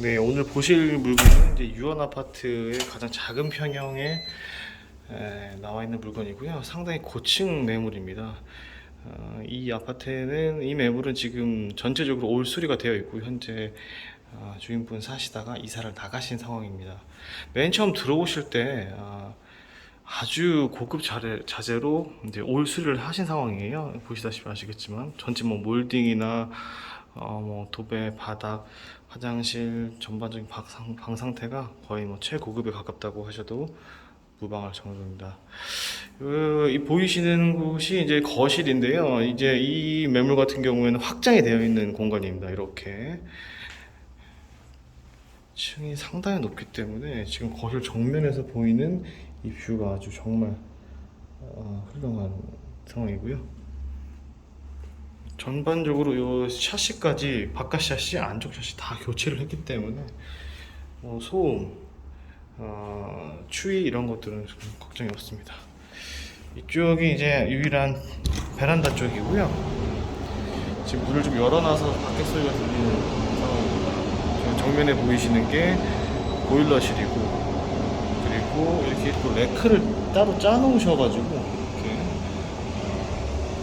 네, 오늘 보실 물건은 이제 유원 아파트의 가장 작은 평형에 에, 나와 있는 물건이고요. 상당히 고층 매물입니다. 어, 이 아파트는 이 매물은 지금 전체적으로 올 수리가 되어 있고 현재 어, 주인분 사시다가 이사를 나가신 상황입니다. 맨 처음 들어오실 때 아, 아주 고급 자재, 자재로 이제 올 수리를 하신 상황이에요. 보시다시피 아시겠지만 전체 뭐 몰딩이나 어, 뭐 도배, 바닥, 화장실 전반적인 방, 방 상태가 거의 뭐 최고급에 가깝다고 하셔도 무방할 정도입니다. 그, 이 보이시는 곳이 이제 거실인데요. 이제 이 매물 같은 경우에는 확장이 되어 있는 공간입니다. 이렇게 층이 상당히 높기 때문에 지금 거실 정면에서 보이는 이 뷰가 아주 정말 어, 훌륭한 상황이고요. 전반적으로 요 샤시까지 바깥 샤시, 안쪽 샤시 다 교체를 했기 때문에 뭐 소음, 어, 추위 이런 것들은 좀 걱정이 없습니다. 이쪽이 이제 유일한 베란다 쪽이고요. 지금 문을 좀 열어놔서 밖에 소리가 들리는 상황입니다. 정면에 보이시는 게 보일러실이고 그리고 이렇게 또 레크를 따로 짜놓으셔가지고 이렇게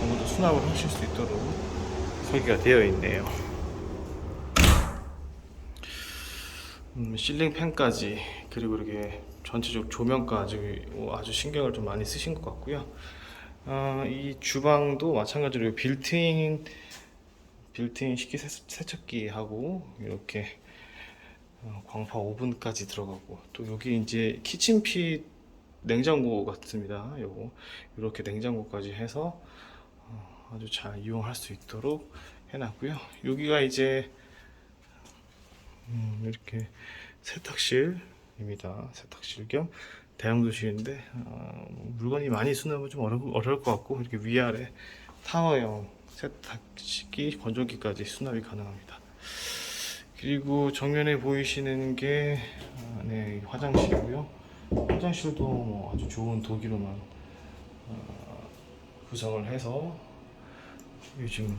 아무도 수납을 하실 수 있도록 설계가 되어 있네요. 음, 실링 팬까지 그리고 이렇게 전체적 조명까지 아주 신경을 좀 많이 쓰신 것 같고요. 아, 이 주방도 마찬가지로 빌트인 빌트인 식기 세- 세척기하고 이렇게 어, 광파 오븐까지 들어가고 또 여기 이제 키친핏 냉장고 같습니다. 요거 이렇게 냉장고까지 해서 어, 아주 잘 이용할 수 있도록 해놨고요. 여기가 이제 음, 이렇게 세탁실입니다. 세탁실 겸 대형도실인데 어, 물건이 많이 수납은 좀 어려, 어려울 것 같고 이렇게 위아래 타워형 세탁기, 건조기까지 수납이 가능합니다. 그리고 정면에 보이시는 게 아, 네, 화장실이고요. 화장실도 뭐 아주 좋은 독일로만 어, 구성을 해서 요즘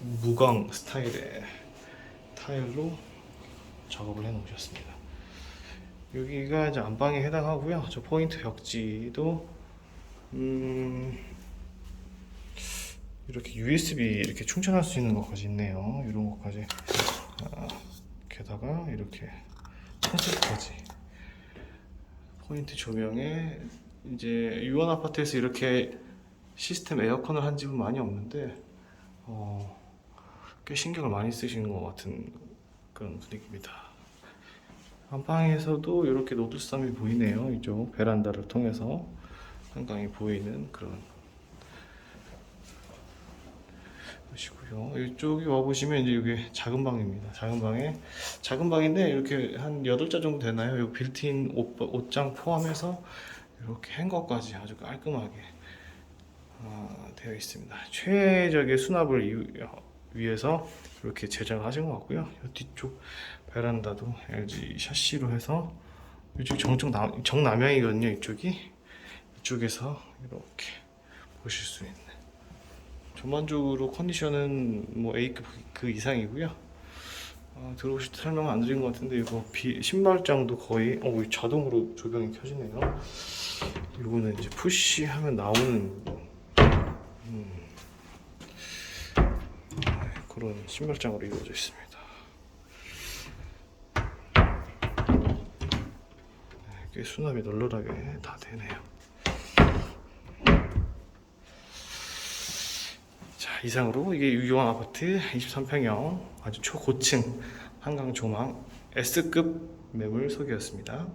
무광 스타일의 타일로 작업을 해 놓으셨습니다. 여기가 이제 안방에 해당하고요. 저 포인트 벽지도 음, 이렇게 USB 이렇게 충전할 수 있는 것까지 있네요. 이런 것까지 아, 게다가 이렇게 텐트까지 포인트 조명에 이제 유원 아파트에서 이렇게 시스템 에어컨을 한 집은 많이 없는데 어, 꽤 신경을 많이 쓰시는 것 같은 그런 분위기입니다. 안방에서도 이렇게 노들섬이 보이네요. 이쪽 베란다를 통해서 한강이 보이는 그런 것이고요. 이쪽에 와 보시면 이제 이게 작은 방입니다. 작은 방에 작은 방인데 이렇게 한 8자 정도 되나요? 이 빌트인 옷, 옷장 포함해서 이렇게 행거까지 아주 깔끔하게 어, 되어 있습니다. 최적의 수납을 이- 위해서 이렇게 제작을 하신 것 같고요. 이 뒤쪽 베란다도 LG 샤시로 해서 이쪽 정쪽 남, 정남향이거든요. 이쪽이 이쪽에서 이렇게 보실 수 있는 전반적으로 컨디션은 뭐 A급 그 이상이고요. 어, 들어오실 때 설명 안 드린 것 같은데 이거 비, 신발장도 거의 어 자동으로 조명이 켜지네요. 이거는 이제 푸시하면 나오는 음, 네, 그런 신발장으로 이루어져 있습니다. 네, 꽤 수납이 널널하게 다 되네요. 자 이상으로 이게 유용한 아파트 23평형 아주 초고층 한강 조망 S급 매물 소개였습니다.